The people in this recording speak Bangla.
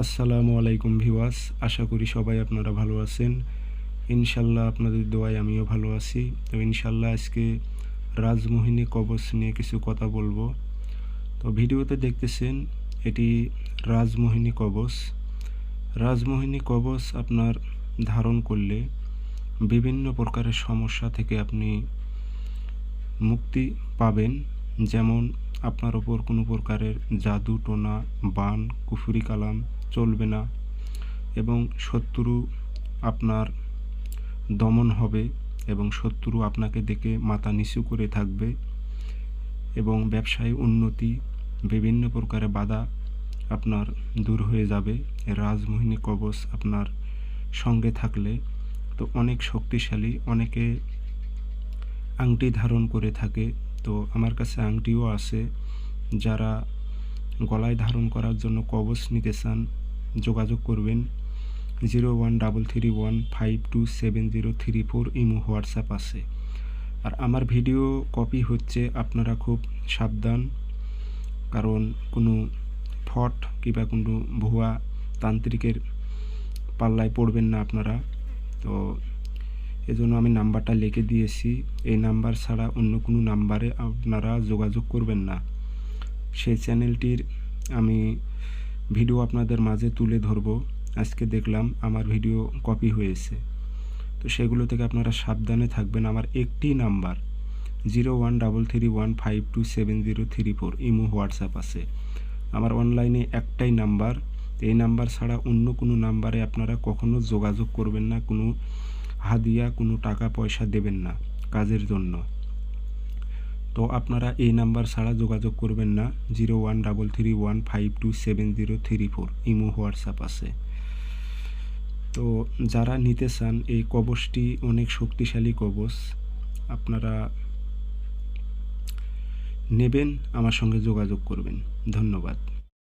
আসসালামু আলাইকুম ভিওয়াস আশা করি সবাই আপনারা ভালো আছেন। ইনশাল্লাহ আপনাদের দোয়ায় আমিও ভালো আছি। তো ইনশাল্লাহ আজকে রাজমোহিনী কবচ নিয়ে কিছু কথা বলব। তো ভিডিওতে দেখতেছেন, এটি রাজমোহিনী কবচ। রাজমোহিনী কবচ আপনার ধারণ করলে বিভিন্ন প্রকারের সমস্যা থেকে আপনি মুক্তি পাবেন। যেমন আপনার ওপর কোনো প্রকারের জাদু, টোনা, বান, কুফুরি, কালাম চলবে না এবং শত্রু আপনার দমন হবে এবং শত্রু আপনাকে দেখে মাথা নিচু করে থাকবে এবং ব্যবসায় উন্নতি, বিভিন্ন প্রকারের বাধা আপনার দূর হয়ে যাবে। রাজমোহিনী কবচ আপনার সঙ্গে থাকলে তো অনেক শক্তিশালী, অনেকে আংটি ধারণ করে থাকে। তো আমার কাছে আংটিও আছে। যারা গলায় ধারণ করার জন্য কবচ নিতে চান যোগাযোগ করবেন zero one double three one five two seven zero three four Imo WhatsApp আছে। আর আমার ভিডিও কপি হচ্ছে আপনারা খুব সাবধান, কারণ কোনো ফট কিংবা কোনো ভুয়া তান্ত্রিকের পাল্লায় পড়বেন না আপনারা। তো এজন্য আমি নাম্বারটা লিখে দিয়েছি, এই নাম্বার ছাড়া অন্য কোনো নাম্বারে আপনারা যোগাযোগ করবেন না। সেই চ্যানেলটির আমি ভিডিও আপনাদের মাঝে তুলে ধরব। আজকে দেখলাম আমার ভিডিও কপি হয়েছে। তো সেগুলো থেকে আপনারা সাবধানে থাকবেন। আমার একটি number zero one double three one five two seven zero three four. Imo, WhatsApp আছে। আমার অনলাইনে একটাই নাম্বার। এই নাম্বার ছাড়া অন্য কোনো নাম্বারে আপনারা কখনো যোগাযোগ করবেন না। কোনো হাদিয়া, কোনো টাকা পয়সা দেবেন না কাজের জন্য। তো আপনারা এই নাম্বার ছাড়া যোগাযোগ করবেন না, zero one double three one five two seven zero three four, Imo, WhatsApp আছে। তো যারা নিতে চান এই কবচটি, অনেক শক্তিশালী কবচ, আপনারা নেবেন, আমার সঙ্গে যোগাযোগ করবেন। ধন্যবাদ।